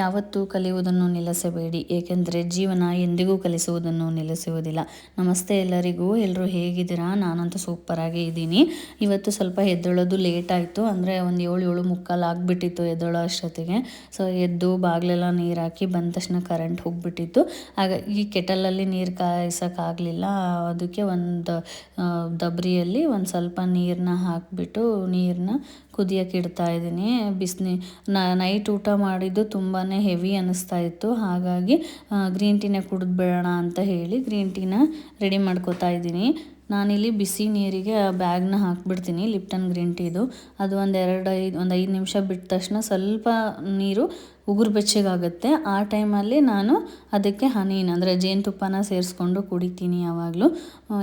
ಯಾವತ್ತೂ ಕಲಿಯುವುದನ್ನು ನಿಲ್ಲಿಸಬೇಡಿ, ಏಕೆಂದರೆ ಜೀವನ ಎಂದಿಗೂ ಕಲಿಸುವುದನ್ನು ನಿಲ್ಲಿಸುವುದಿಲ್ಲ. ನಮಸ್ತೆ ಎಲ್ಲರಿಗೂ ಎಲ್ಲರೂ ಹೇಗಿದ್ದೀರಾ? ನಾನಂತೂ ಸೂಪರಾಗಿ ಇದ್ದೀನಿ. ಇವತ್ತು ಸ್ವಲ್ಪ ಎದ್ದೇಳೋದು ಲೇಟ್ ಆಯಿತು, ಅಂದರೆ ಒಂದು ಏಳು ಏಳು ಮುಕ್ಕಾಲು ಆಗಿಬಿಟ್ಟಿತ್ತು ಎದ್ದೇಳೋ ಅಷ್ಟೊತ್ತಿಗೆ. ಸೊ ಎದ್ದು ಬಾಗಿಲೆಲ್ಲ ನೀರು ಹಾಕಿ ಬಂದ ತಕ್ಷಣ ಕರೆಂಟ್ ಹೋಗಿಬಿಟ್ಟಿತ್ತು. ಆಗ ಈ ಕೆಟಲಲ್ಲಿ ನೀರು ಕಾಯಿಸೋಕ್ಕಾಗಲಿಲ್ಲ. ಅದಕ್ಕೆ ಒಂದು ದಬ್ರಿಯಲ್ಲಿ ಒಂದು ಸ್ವಲ್ಪ ನೀರನ್ನ ಹಾಕಿಬಿಟ್ಟು ನೀರನ್ನ ಕುದಿಯೋಕೆ ಇಡ್ತಾ ಇದ್ದೀನಿ. ಬಿಸಿನಿ ನೈಟ್ ಊಟ ಮಾಡಿದ್ದು ತುಂಬಾ ಹೆವಿ ಅನ್ನಿಸ್ತಾ ಇತ್ತು. ಹಾಗಾಗಿ ಗ್ರೀನ್ ಟೀನೇ ಕುಡಿದ್ಬಿಡೋಣ ಅಂತ ಹೇಳಿ ಗ್ರೀನ್ ಟೀನ ರೆಡಿ ಮಾಡ್ಕೋತಾ ಇದ್ದೀನಿ. ನಾನಿಲ್ಲಿ ಬಿಸಿ ನೀರಿಗೆ ಬ್ಯಾಗ್ನ ಹಾಕ್ಬಿಡ್ತೀನಿ, ಲಿಪ್ಟನ್ ಗ್ರೀನ್ ಟೀದು. ಅದು ಒಂದು ಎರಡು ಐದು, ಒಂದು ಐದು ನಿಮಿಷ ಬಿಟ್ಟ ತಕ್ಷಣ ಸ್ವಲ್ಪ ನೀರು ಉಗುರು ಬೆಚ್ಚಗಾಗುತ್ತೆ. ಆ ಟೈಮಲ್ಲಿ ನಾನು ಅದಕ್ಕೆ ಹನಿನ, ಅಂದರೆ ಜೇನುತುಪ್ಪನ ಸೇರಿಸ್ಕೊಂಡು ಕುಡಿತೀನಿ ಯಾವಾಗಲೂ.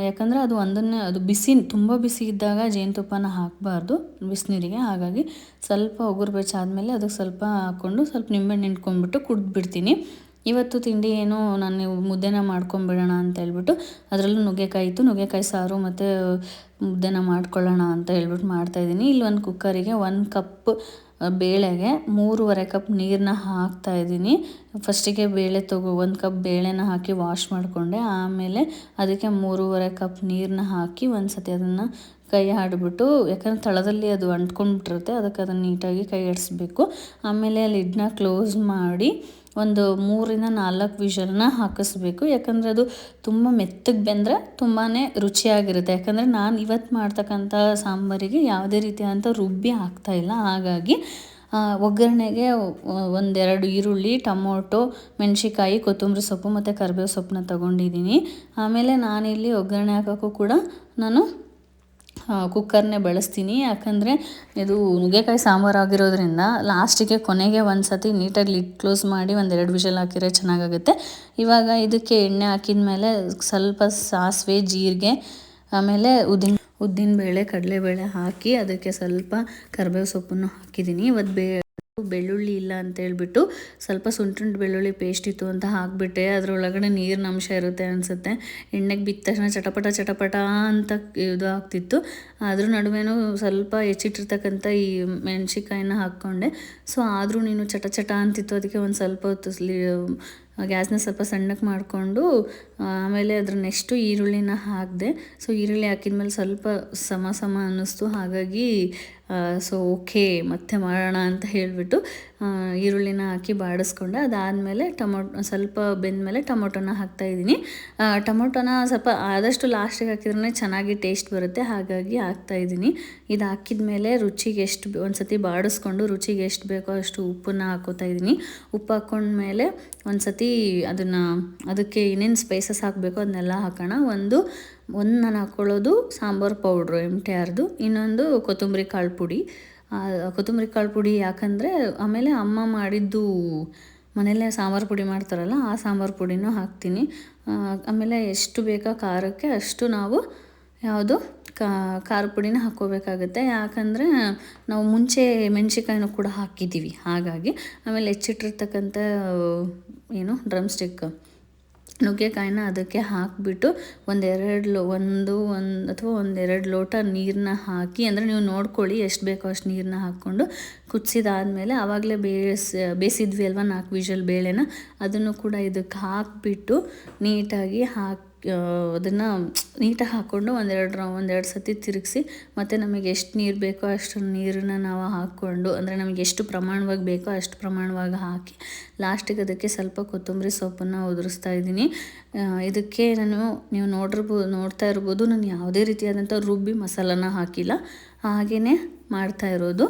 ಯಾಕಂದರೆ ಅದು ಒಂದನ್ನೇ, ಅದು ಬಿಸಿ, ತುಂಬ ಬಿಸಿ ಇದ್ದಾಗ ಜೇನುತುಪ್ಪನ ಹಾಕಬಾರ್ದು, ಬಿಸಿನೀರಿಗೆ. ಹಾಗಾಗಿ ಸ್ವಲ್ಪ ಉಗುರು ಬೆಚ್ಚಾದಮೇಲೆ ಅದಕ್ಕೆ ಸ್ವಲ್ಪ ಹಾಕ್ಕೊಂಡು ಸ್ವಲ್ಪ ನಿಂಬೆಹಣ್ಣು ಹಿಂಡ್ಕೊಂಡ್ಬಿಟ್ಟು ಕುಡಿದ್ಬಿಡ್ತೀನಿ. ಇವತ್ತು ತಿಂಡಿ ಏನು ನಾನು ಮುದ್ದೆನ ಮಾಡ್ಕೊಂಬಿಡೋಣ ಅಂತ ಹೇಳ್ಬಿಟ್ಟು ಅದರಲ್ಲೂ ನುಗ್ಗೆಕಾಯಿ ಇತ್ತು. ನುಗ್ಗೆಕಾಯಿ, ಸಾರು ಮತ್ತು ಮುದ್ದೆನ ಮಾಡ್ಕೊಳ್ಳೋಣ ಅಂತ ಹೇಳ್ಬಿಟ್ಟು ಮಾಡ್ತಾಯಿದ್ದೀನಿ. ಇಲ್ಲಿ ಒಂದು ಕುಕ್ಕರಿಗೆ ಒಂದು ಕಪ್ ಬೇಳೆಗೆ ಮೂರುವರೆ ಕಪ್ ನೀರನ್ನ ಹಾಕ್ತಾಯಿದ್ದೀನಿ. ಫಸ್ಟಿಗೆ ಬೇಳೆ ತಗೋ, ಒಂದು ಕಪ್ ಬೇಳೆನ ಹಾಕಿ ವಾಶ್ ಮಾಡಿಕೊಂಡೆ. ಆಮೇಲೆ ಅದಕ್ಕೆ ಮೂರುವರೆ ಕಪ್ ನೀರನ್ನ ಹಾಕಿ ಒಂದು ಸತಿ ಅದನ್ನು ಕೈ ಆಡಿಬಿಟ್ಟು, ಯಾಕಂದ್ರೆ ತಳದಲ್ಲಿ ಅದು ಅಂಟ್ಕೊಂಡ್ಬಿಟ್ಟಿರುತ್ತೆ, ಅದಕ್ಕೆ ಅದನ್ನು ನೀಟಾಗಿ ಕೈ ಆಡಿಸ್ಬೇಕು ಆಮೇಲೆ ಲಿಡ್ನ ಕ್ಲೋಸ್ ಮಾಡಿ ಒಂದು ಮೂರಿಂದ ನಾಲ್ಕು ವಿಷಲ್ನ ಹಾಕಿಸ್ಬೇಕು. ಯಾಕಂದರೆ ಅದು ತುಂಬ ಮೆತ್ತಗೆ ಬೆಂದರೆ ತುಂಬಾ ರುಚಿಯಾಗಿರುತ್ತೆ. ಯಾಕಂದರೆ ನಾನು ಇವತ್ತು ಮಾಡ್ತಕ್ಕಂಥ ಸಾಂಬಾರಿಗೆ ಯಾವುದೇ ರೀತಿಯಾದಂಥ ರುಬ್ಬಿ ಹಾಕ್ತಾಯಿಲ್ಲ ಹಾಗಾಗಿ ಒಗ್ಗರಣೆಗೆ ಒಂದೆರಡು ಈರುಳ್ಳಿ, ಟೊಮೊಟೊ ಮೆಣಸಿಕಾಯಿ ಕೊತ್ತಂಬರಿ ಸೊಪ್ಪು ಮತ್ತು ಕರಿಬೇವು ಸೊಪ್ಪನ್ನ ತೊಗೊಂಡಿದ್ದೀನಿ. ಆಮೇಲೆ ನಾನಿಲ್ಲಿ ಒಗ್ಗರಣೆ ಹಾಕೋಕ್ಕೂ ಕೂಡ ನಾನು ಕುಕ್ಕರ್ನೇ ಬಳಸ್ತೀನಿ. ಯಾಕಂದರೆ ಇದು ನುಗ್ಗೆಕಾಯಿ ಸಾಂಬಾರು ಆಗಿರೋದ್ರಿಂದ ಲಾಸ್ಟಿಗೆ ಕೊನೆಗೆ ಒಂದು ಸತಿ ನೀಟಾಗಿ ಲಿಡ್ ಕ್ಲೋಸ್ ಮಾಡಿ ಒಂದೆರಡು ವಿಷಲ್ ಹಾಕಿದ್ರೆ ಚೆನ್ನಾಗಾಗುತ್ತೆ. ಇವಾಗ ಇದಕ್ಕೆ ಎಣ್ಣೆ ಹಾಕಿದ ಮೇಲೆ ಸ್ವಲ್ಪ ಸಾಸಿವೆ, ಜೀರಿಗೆ, ಆಮೇಲೆ ಉದ್ದಿನ ಉದ್ದಿನಬೇಳೆ ಕಡಲೆಬೇಳೆ ಹಾಕಿ ಅದಕ್ಕೆ ಸ್ವಲ್ಪ ಕರಿಬೇವು ಸೊಪ್ಪನ್ನು ಹಾಕಿದ್ದೀನಿ. ಇವತ್ತು ಬೇ ಬೆಳ್ಳುಳ್ಳಿ ಇಲ್ಲ ಅಂತ ಹೇಳ್ಬಿಟ್ಟು ಸ್ವಲ್ಪ ಸುಂಟುಂಟು ಬೆಳ್ಳುಳ್ಳಿ ಪೇಸ್ಟ್ ಇತ್ತು ಅಂತ ಹಾಕಿಬಿಟ್ಟೆ. ಅದರೊಳಗಡೆ ನೀರಿನ ಅಂಶ ಇರುತ್ತೆ ಅನಿಸುತ್ತೆ. ಎಣ್ಣೆಗೆ ಬಿದ್ದ ತಕ್ಷಣ ಚಟಪಟ ಚಟಪಟ ಅಂತ ಇದು ಆಗ್ತಿತ್ತು. ಅದ್ರ ನಡುವೆನೂ ಸ್ವಲ್ಪ ಹೆಚ್ಚಿಟ್ಟಿರ್ತಕ್ಕಂಥ ಈ ಮೆಣಸಿಕಾಯಿನ ಹಾಕ್ಕೊಂಡೆ. ಸೊ ಆದರೂ ನೀನು ಚಟ ಚಟ ಅಂತಿತ್ತು. ಅದಕ್ಕೆ ಒಂದು ಸ್ವಲ್ಪ ಹೊತ್ತು ಗ್ಯಾಸ್ನ ಸ್ವಲ್ಪ ಸಣ್ಣಕ್ಕೆ ಮಾಡಿಕೊಂಡು ಆಮೇಲೆ ಅದ್ರ ನೆಕ್ಸ್ಟು ಈರುಳ್ಳಿನ ಹಾಕಿದೆ. ಸೊ, ಈರುಳ್ಳಿ ಹಾಕಿದ್ಮೇಲೆ ಸ್ವಲ್ಪ ಸಮ ಸಮ ಅನ್ನಿಸ್ತು. ಹಾಗಾಗಿ ಸೊ, ಓಕೆ, ಮತ್ತೆ ಮಾಡೋಣ ಅಂತ ಹೇಳಿಬಿಟ್ಟು ಈರುಳ್ಳಿನ ಹಾಕಿ ಬಾಡಿಸ್ಕೊಂಡೆ, ಅದಾದಮೇಲೆ ಟೊಮೊಟೊ ಸ್ವಲ್ಪ ಬೆಂದಮೇಲೆ ಟೊಮೊಟೊನ ಹಾಕ್ತಾಯಿದ್ದೀನಿ ಟೊಮೊಟೊನ ಸ್ವಲ್ಪ ಆದಷ್ಟು ಲಾಸ್ಟಿಗೆ ಹಾಕಿದ್ರೆ ಚೆನ್ನಾಗಿ ಟೇಸ್ಟ್ ಬರುತ್ತೆ, ಹಾಗಾಗಿ ಹಾಕ್ತಾಯಿದ್ದೀನಿ ಇದು ಹಾಕಿದ ಮೇಲೆ ರುಚಿಗೆ ಎಷ್ಟು ಒಂದು ಸತಿ ಬಾಡಿಸ್ಕೊಂಡು ರುಚಿಗೆ ಎಷ್ಟು ಬೇಕೋ ಅಷ್ಟು ಉಪ್ಪನ್ನ ಹಾಕೋತಾ ಇದ್ದೀನಿ. ಉಪ್ಪು ಹಾಕ್ಕೊಂಡ್ಮೇಲೆ ಒಂದು ಸತಿ ಅದನ್ನು, ಅದಕ್ಕೆ ಏನೇನು ಸ್ಪೈಸಸ್ ಹಾಕಬೇಕು ಅದನ್ನೆಲ್ಲ ಹಾಕೋಣ. ಒಂದು ಒಂದು ನಾನು ಹಾಕ್ಕೊಳ್ಳೋದು ಸಾಂಬಾರು ಪೌಡ್ರು ಎಂ ಟಿ ಆರ್ದು ಇನ್ನೊಂದು ಕೊತ್ತಂಬರಿ ಕಾಳು ಪುಡಿ. ಕೊತ್ತಂಬರಿ ಕಾಳು ಪುಡಿ ಯಾಕಂದರೆ ಆಮೇಲೆ ಅಮ್ಮ ಮಾಡಿದ್ದು ಮನೆಯಲ್ಲೇ ಸಾಂಬಾರು ಪುಡಿ ಮಾಡ್ತಾರಲ್ಲ, ಆ ಸಾಂಬಾರು ಪುಡಿನೂ ಹಾಕ್ತೀನಿ. ಆಮೇಲೆ ಎಷ್ಟು ಬೇಕೋ ಖಾರಕ್ಕೆ ಅಷ್ಟು ನಾವು ಯಾವುದು ಖಾರ ಪುಡಿನ ಹಾಕ್ಕೋಬೇಕಾಗುತ್ತೆ. ಯಾಕಂದರೆ ನಾವು ಮುಂಚೆ ಮೆಣಸಿಕಾಯಿನೂ ಕೂಡ ಹಾಕಿದ್ದೀವಿ, ಹಾಗಾಗಿ. ಆಮೇಲೆ ಹೆಚ್ಚಿಟ್ಟಿರ್ತಕ್ಕಂಥ, ಏನು ಡ್ರಮ್ ಸ್ಟಿಕ್ ನುಗ್ಗೆಕಾಯಿನ ಅದಕ್ಕೆ ಹಾಕಿಬಿಟ್ಟು ಒಂದೆರಡು ಲೋ, ಒಂದು ಒಂದು ಅಥವಾ ಒಂದೆರಡು ಲೋಟ ನೀರನ್ನ ಹಾಕಿ, ಅಂದರೆ ನೀವು ನೋಡ್ಕೊಳ್ಳಿ ಎಷ್ಟು ಬೇಕೋ ಅಷ್ಟು ನೀರನ್ನ ಹಾಕ್ಕೊಂಡು ಕುದಿಸಿದಾದಮೇಲೆ ಆವಾಗಲೇ ಬೇಯಿಸಿ ಬೇಯಿಸಿದ್ವಿ ಅಲ್ವಾ ನಾಲ್ಕು ವಿಷಲ್ ಬೇಳೆನ, ಅದನ್ನು ಕೂಡ ಇದಕ್ಕೆ ಹಾಕಿಬಿಟ್ಟು ನೀಟಾಗಿ ಹಾಕಿ ಅದನ್ನು ನೀಟಾಗಿ ಹಾಕ್ಕೊಂಡು ಒಂದೆರಡು ರೌ, ಒಂದೆರಡು ಸತಿ ತಿರುಗಿಸಿ ಮತ್ತು ನಮಗೆ ಎಷ್ಟು ನೀರು ಬೇಕೋ ಅಷ್ಟು ನೀರನ್ನು ನಾವು ಹಾಕ್ಕೊಂಡು, ಅಂದರೆ ನಮಗೆ ಎಷ್ಟು ಪ್ರಮಾಣವಾಗಿ ಬೇಕೋ ಅಷ್ಟು ಪ್ರಮಾಣವಾಗಿ ಹಾಕಿ ಲಾಸ್ಟಿಗೆ ಅದಕ್ಕೆ ಸ್ವಲ್ಪ ಕೊತ್ತಂಬರಿ ಸೊಪ್ಪನ್ನು ಉದುರಿಸ್ತಾ ಇದ್ದೀನಿ. ಇದಕ್ಕೆ ನಾನು, ನೀವು ನೋಡಿರ್ಬೋದು ನೋಡ್ತಾ ಇರ್ಬೋದು, ನಾನು ಯಾವುದೇ ರೀತಿಯಾದಂಥ ರುಬ್ಬಿ ಮಸಾಲನ ಹಾಕಿಲ್ಲ. ಹಾಗೆಯೇ ಮಾಡ್ತಾ ಇರೋದು.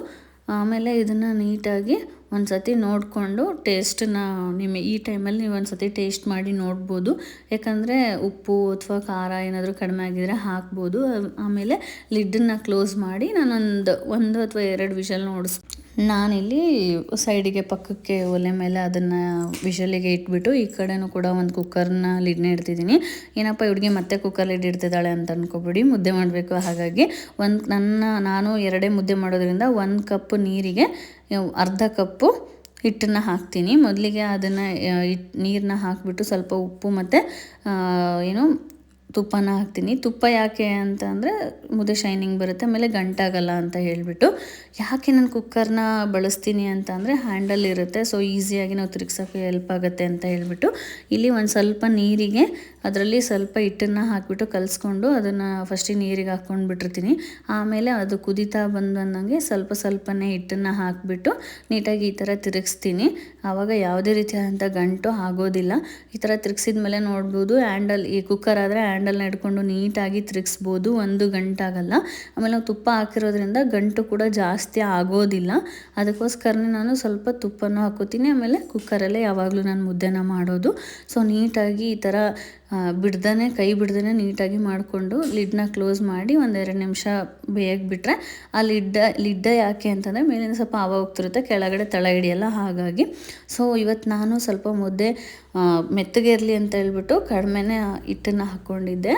ಆಮೇಲೆ ಇದನ್ನು ನೀಟಾಗಿ ಒಂದು ಸತಿ ನೋಡಿಕೊಂಡು ಟೇಸ್ಟನ್ನ ನಿಮ್ಮ ಈ ಟೈಮಲ್ಲಿ ನೀವು ಒಂದು ಸತಿ ಟೇಸ್ಟ್ ಮಾಡಿ ನೋಡ್ಬೋದು. ಯಾಕಂದರೆ ಉಪ್ಪು ಅಥವಾ ಖಾರ ಏನಾದರೂ ಕಡಿಮೆ ಆಗಿದ್ರೆ ಹಾಕ್ಬೋದು. ಆಮೇಲೆ ಲಿಡ್ಡನ್ನು ಕ್ಲೋಸ್ ಮಾಡಿ ನಾನೊಂದು ಒಂದು ಅಥವಾ ಎರಡು ವಿಷಲ್ ನೋಡಿಸ್ ನಾನಿಲ್ಲಿ ಸೈಡಿಗೆ ಪಕ್ಕಕ್ಕೆ ಒಲೆ ಮೇಲೆ ಅದನ್ನು ವಿಷಲಿಗೆ ಇಟ್ಬಿಟ್ಟು ಈ ಕಡೆನೂ ಕೂಡ ಒಂದು ಕುಕ್ಕರ್ನ ಲಿಡ್ನ ಇಡ್ತಿದ್ದೀನಿ ಏನಪ್ಪ ಹುಡುಗಿ ಮತ್ತೆ ಕುಕ್ಕರ್ ಲಿಡ್ ಇಡ್ತಿದ್ದಾಳೆ ಅಂತ ಅನ್ಕೊಬಿಡಿ, ಮುದ್ದೆ ಮಾಡಬೇಕು ಹಾಗಾಗಿ ಒಂದು ನನ್ನ, ನಾನು ಎರಡೇ ಮುದ್ದೆ ಮಾಡೋದ್ರಿಂದ ಒಂದು ಕಪ್ ನೀರಿಗೆ ಅರ್ಧ ಕಪ್ಪು ಹಿಟ್ಟನ್ನು ಹಾಕ್ತೀನಿ. ಮೊದಲಿಗೆ ಅದನ್ನು ನೀರನ್ನ ಹಾಕಿಬಿಟ್ಟು ಸ್ವಲ್ಪ ಉಪ್ಪು ಮತ್ತು ಏನು ತುಪ್ಪನ ಹಾಕ್ತೀನಿ. ತುಪ್ಪ ಯಾಕೆ ಅಂತ ಅಂದರೆ ಮುದ್ದೆ ಶೈನಿಂಗ್ ಬರುತ್ತೆ, ಆಮೇಲೆ ಗಂಟಾಗಲ್ಲ ಅಂತ ಹೇಳಿಬಿಟ್ಟು. ಯಾಕೆ ನಾನು ಕುಕ್ಕರ್ನ ಬಳಸ್ತೀನಿ ಅಂತ ಅಂದರೆ ಹ್ಯಾಂಡಲ್ ಇರುತ್ತೆ ಸೊ ಈಸಿಯಾಗಿ ನಾವು ತಿರುಗ್ಸೋಕ್ಕೆ ಹೆಲ್ಪ್ ಆಗುತ್ತೆ ಅಂತ ಹೇಳಿಬಿಟ್ಟು. ಇಲ್ಲಿ ಒಂದು ಸ್ವಲ್ಪ ನೀರಿಗೆ, ಅದರಲ್ಲಿ ಸ್ವಲ್ಪ ಹಿಟ್ಟನ್ನು ಹಾಕಿಬಿಟ್ಟು ಕಲಿಸ್ಕೊಂಡು ಅದನ್ನು ಫಸ್ಟಿಗೆ ನೀರಿಗೆ ಹಾಕ್ಕೊಂಡು ಬಿಟ್ಟಿರ್ತೀನಿ. ಆಮೇಲೆ ಅದು ಕುದಿತಾ ಬಂದಂಗೆ ಸ್ವಲ್ಪ ಸ್ವಲ್ಪನೇ ಹಿಟ್ಟನ್ನು ಹಾಕಿಬಿಟ್ಟು ನೀಟಾಗಿ ಈ ಥರ ತಿರುಗಿಸ್ತೀನಿ. ಆವಾಗ ಯಾವುದೇ ರೀತಿಯಾದಂಥ ಗಂಟು ಆಗೋದಿಲ್ಲ. ಈ ಥರ ತಿರುಗಿಸಿದ ಮೇಲೆ ನೋಡ್ಬೋದು ಹ್ಯಾಂಡಲ್ ಈ ಕುಕ್ಕರ್ ಆದರೆ ಹ್ಯಾಂಡಲ್ನ ಹಿಡ್ಕೊಂಡು ನೀಟಾಗಿ ತಿರುಗಿಸ್ಬೋದು. ಒಂದು ಗಂಟಾಗಲ್ಲ. ಆಮೇಲೆ ನಾವು ತುಪ್ಪ ಹಾಕಿರೋದ್ರಿಂದ ಗಂಟು ಕೂಡ ಜಾಸ್ತಿ ಆಗೋದಿಲ್ಲ. ಅದಕ್ಕೋಸ್ಕರನೇ ನಾನು ಸ್ವಲ್ಪ ತುಪ್ಪನೂ ಹಾಕೋತೀನಿ. ಆಮೇಲೆ ಕುಕ್ಕರಲ್ಲೇ ಯಾವಾಗಲೂ ನಾನು ಮುದ್ದೆನ ಮಾಡೋದು. ಸೊ ನೀಟಾಗಿ ಈ ಥರ ಬಿಡ್ದೇ ಕೈ ಬಿಡ್ದೇ ನೀಟಾಗಿ ಮಾಡಿಕೊಂಡು ಲಿಡ್ನ ಕ್ಲೋಸ್ ಮಾಡಿ ಒಂದೆರಡು ನಿಮಿಷ ಬೇಯಕ್ಕೆ ಬಿಟ್ಟರೆ ಆ ಲಿಡ್ಡ ಲಿಡ್ಡ ಯಾಕೆ ಅಂತಂದರೆ ಮೇಲಿಂದ ಸ್ವಲ್ಪ ಆವ ಹೋಗ್ತಿರುತ್ತೆ, ಕೆಳಗಡೆ ತಳ ಹಿಡಿಯಲ್ಲ ಹಾಗಾಗಿ. ಸೊ ಇವತ್ತು ನಾನು ಸ್ವಲ್ಪ ಮುದ್ದೆ ಮೆತ್ತಗೆ ಇರಲಿ ಅಂತ ಹೇಳ್ಬಿಟ್ಟು ಕಡಿಮೆನೇ ಹಿಟ್ಟನ್ನು ಹಾಕ್ಕೊಂಡಿದ್ದೆ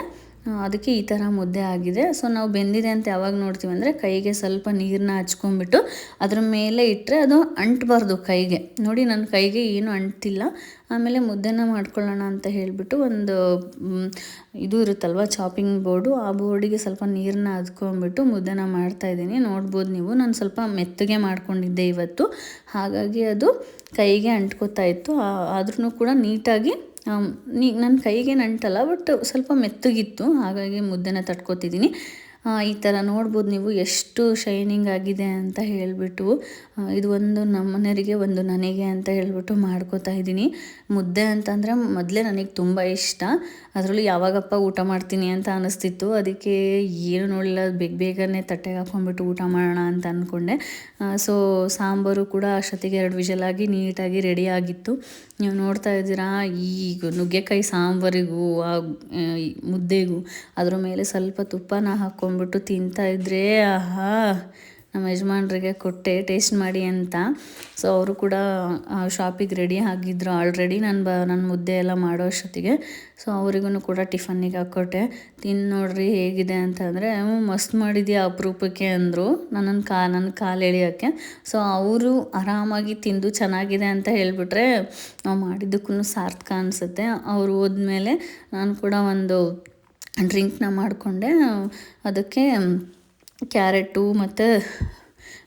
ಅದಕ್ಕೆ ಈ ಥರ ಮುದ್ದೆ ಆಗಿದೆ. ಸೊ ನಾವು ಬೆಂದಿದೆ ಅಂತ ಯಾವಾಗ ನೋಡ್ತೀವಿ ಅಂದರೆ ಕೈಗೆ ಸ್ವಲ್ಪ ನೀರನ್ನ ಹಚ್ಕೊಂಡ್ಬಿಟ್ಟು ಅದ್ರ ಮೇಲೆ ಇಟ್ಟರೆ ಅದು ಅಂಟಬಾರ್ದು ಕೈಗೆ. ನೋಡಿ, ನನ್ನ ಕೈಗೆ ಏನು ಅಂಟಿಲ್ಲ. ಆಮೇಲೆ ಮುದ್ದೆನ ಮಾಡ್ಕೊಳ್ಳೋಣ ಅಂತ ಹೇಳಿಬಿಟ್ಟು ಒಂದು ಇದು ಇರುತ್ತಲ್ವ ಚಾಪಿಂಗ್ ಬೋರ್ಡು ಆ ಬೋರ್ಡಿಗೆ ಸ್ವಲ್ಪ ನೀರನ್ನ ಹದ್ಕೊಂಬಿಟ್ಟು ಮುದ್ದೆನ ಮಾಡ್ತಾಯಿದ್ದೀನಿ ನೋಡ್ಬೋದು ನೀವು. ನಾನು ಸ್ವಲ್ಪ ಮೆತ್ತಗೆ ಮಾಡ್ಕೊಂಡಿದ್ದೆ ಇವತ್ತು. ಹಾಗಾಗಿ ಅದು ಕೈಗೆ ಅಂಟ್ಕೋತಾ ಇತ್ತು. ಆದ್ರೂ ಕೂಡ ನೀಟಾಗಿ ನನ್ನ ಕೈಗೆ ನಂಟಲ್ಲ ಬಟ್ ಸ್ವಲ್ಪ ಮೆತ್ತಗಿತ್ತು ಹಾಗಾಗಿ ಮುದ್ದೆನ ತಟ್ಕೊತಿದ್ದೀನಿ ಈ ಥರ ನೋಡ್ಬೋದು ನೀವು ಎಷ್ಟು ಶೈನಿಂಗ್ ಆಗಿದೆ ಅಂತ ಹೇಳಿಬಿಟ್ಟು ಇದು ಒಂದು ನಮ್ಮನೆಯವರಿಗೆ ಒಂದು ನನಗೆ ಅಂತ ಹೇಳ್ಬಿಟ್ಟು ಮಾಡ್ಕೋತಾ ಇದ್ದೀನಿ. ಮುದ್ದೆ ಅಂತಂದರೆ ಮೊದಲೇ ನನಗೆ ತುಂಬ ಇಷ್ಟ. ಅದರಲ್ಲೂ ಯಾವಾಗಪ್ಪ ಊಟ ಮಾಡ್ತೀನಿ ಅಂತ ಅನಿಸ್ತಿತ್ತು. ಅದಕ್ಕೆ ಏನು ನೋಡಿಲ್ಲ ಬೇಗ ಬೇಗನೆ ತಟ್ಟೆಗೆ ಹಾಕ್ಕೊಂಡ್ಬಿಟ್ಟು ಊಟ ಮಾಡೋಣ ಅಂತ ಅಂದ್ಕೊಂಡೆ ಸೊ ಸಾಂಬಾರು ಕೂಡ ಅಷ್ಟೊತ್ತಿಗೆ ಎರಡು ವಿಜಲಾಗಿ ನೀಟಾಗಿ ರೆಡಿ ಆಗಿತ್ತು. ನೀವು ನೋಡ್ತಾ ಇದ್ದೀರಾ, ಈಗ ನುಗ್ಗೆಕಾಯಿ ಸಾಂಬಾರಿಗೂ ಮುದ್ದೆಗೂ, ಅದರ ಮೇಲೆ ಸ್ವಲ್ಪ ತುಪ್ಪನ ಹಾಕ್ಕೊಂಡ್ಬಿಟ್ಟು ತಿಂತಾಯಿದ್ರೆ ಆಹಾ, ನಮ್ಮ ಯಜಮಾನ್ರಿಗೆ ಕೊಟ್ಟೆ, ಟೇಸ್ಟ್ ಮಾಡಿ ಅಂತ. ಸೊ ಅವರು ಕೂಡ ಶಾಪಿಗೆ ರೆಡಿ ಆಗಿದ್ರು. ಆಲ್ರೆಡಿ ನಾನು ಬ ನನ್ನ ಮುದ್ದೆ ಎಲ್ಲ ಮಾಡೋ ಅಷ್ಟೊತ್ತಿಗೆ. ಸೊ ಅವರಿಗೂ ಕೂಡ ಟಿಫನ್ನಿಗೆ ಹಾಕ್ಕೊಟ್ಟೆ ತಿನ್ನು ನೋಡ್ರಿ ಹೇಗಿದೆ ಅಂತಂದರೆ ಮಸ್ತ್ ಮಾಡಿದ್ಯಾ ಅಪರೂಪಕ್ಕೆ ಅಂದರು. ನನ್ನನ್ನು ಕಾ ನನ್ನ ಕಾಲು ಎಳಿಯೋಕ್ಕೆ. ಸೊ ಅವರು ಆರಾಮಾಗಿ ತಿಂದು ಚೆನ್ನಾಗಿದೆ ಅಂತ ಹೇಳಿಬಿಟ್ರೆ, ನಾವು ಮಾಡಿದ್ದಕ್ಕೂ ಸಾರ್ಥಕ ಅನಿಸುತ್ತೆ. ಅವರು ಹೋದ್ಮೇಲೆ ನಾನು ಕೂಡ ಒಂದು ಡ್ರಿಂಕ್ನ ಮಾಡಿಕೊಂಡೆ. ಅದಕ್ಕೆ ಕ್ಯಾರೆಟು ಮತ್ತು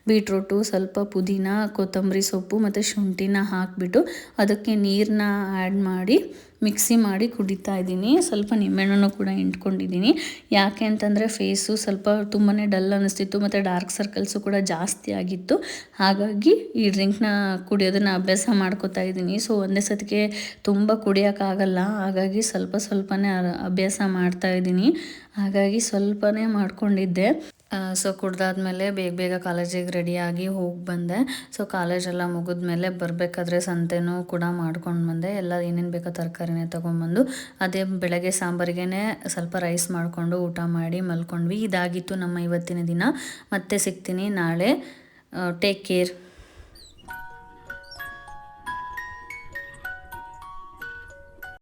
ಬೀಟ್ರೋಟು, ಸ್ವಲ್ಪ ಪುದೀನ, ಕೊತ್ತಂಬರಿ ಸೊಪ್ಪು ಮತ್ತು ಶುಂಠಿನ ಹಾಕಿಬಿಟ್ಟು ಅದಕ್ಕೆ ನೀರನ್ನ ಆ್ಯಡ್ ಮಾಡಿ ಮಿಕ್ಸಿ ಮಾಡಿ ಕುಡಿತಾ ಇದ್ದೀನಿ. ಸ್ವಲ್ಪ ನಿಂಬೆಹಣ್ಣು ಕೂಡ ಇಂಟ್ಕೊಂಡಿದ್ದೀನಿ ಯಾಕೆ ಅಂತಂದರೆ ಫೇಸು ಸ್ವಲ್ಪ ತುಂಬಾ ಡಲ್ ಅನ್ನಿಸ್ತಿತ್ತು ಮತ್ತು ಡಾರ್ಕ್ ಸರ್ಕಲ್ಸು ಕೂಡ ಜಾಸ್ತಿ ಆಗಿತ್ತು. ಹಾಗಾಗಿ ಈ ಡ್ರಿಂಕ್ನ ಕುಡಿಯೋದನ್ನು ಅಭ್ಯಾಸ ಮಾಡ್ಕೋತಾ ಇದ್ದೀನಿ. ಸೊ ಒಂದೇ ಸತಿಗೆ ತುಂಬ ಕುಡಿಯೋಕ್ಕಾಗಲ್ಲ. ಹಾಗಾಗಿ ಸ್ವಲ್ಪ ಸ್ವಲ್ಪನೇ ಅಭ್ಯಾಸ ಮಾಡ್ತಾ ಇದ್ದೀನಿ. ಹಾಗಾಗಿ ಸ್ವಲ್ಪನೇ ಮಾಡ್ಕೊಂಡಿದ್ದೆ. ಸೊ ಕುಡ್ದಾದ್ಮೇಲೆ ಬೇಗ ಬೇಗ ಕಾಲೇಜಿಗೆ ರೆಡಿಯಾಗಿ ಹೋಗಿ ಬಂದೆ. ಸೊ ಕಾಲೇಜೆಲ್ಲ ಮುಗಿದ್ಮೇಲೆ ಬರಬೇಕಾದ್ರೆ ಸಂತೆನೂ ಕೂಡ ಮಾಡ್ಕೊಂಡು ಬಂದೆ. ಎಲ್ಲ ಏನೇನು ಬೇಕೋ ತರಕಾರಿನೇ ತೊಗೊಂಬಂದು ಅದೇ ಬೆಳಗ್ಗೆ ಸಾಂಬಾರಿಗೆ ಸ್ವಲ್ಪ ರೈಸ್ ಮಾಡಿಕೊಂಡು ಊಟ ಮಾಡಿ ಮಲ್ಕೊಂಡ್ವಿ. ಇದಾಗಿತ್ತು ನಮ್ಮ ಇವತ್ತಿನ ದಿನ. ಮತ್ತೆ ಸಿಗ್ತೀನಿ ನಾಳೆ ಟೇಕ್ ಕೇರ್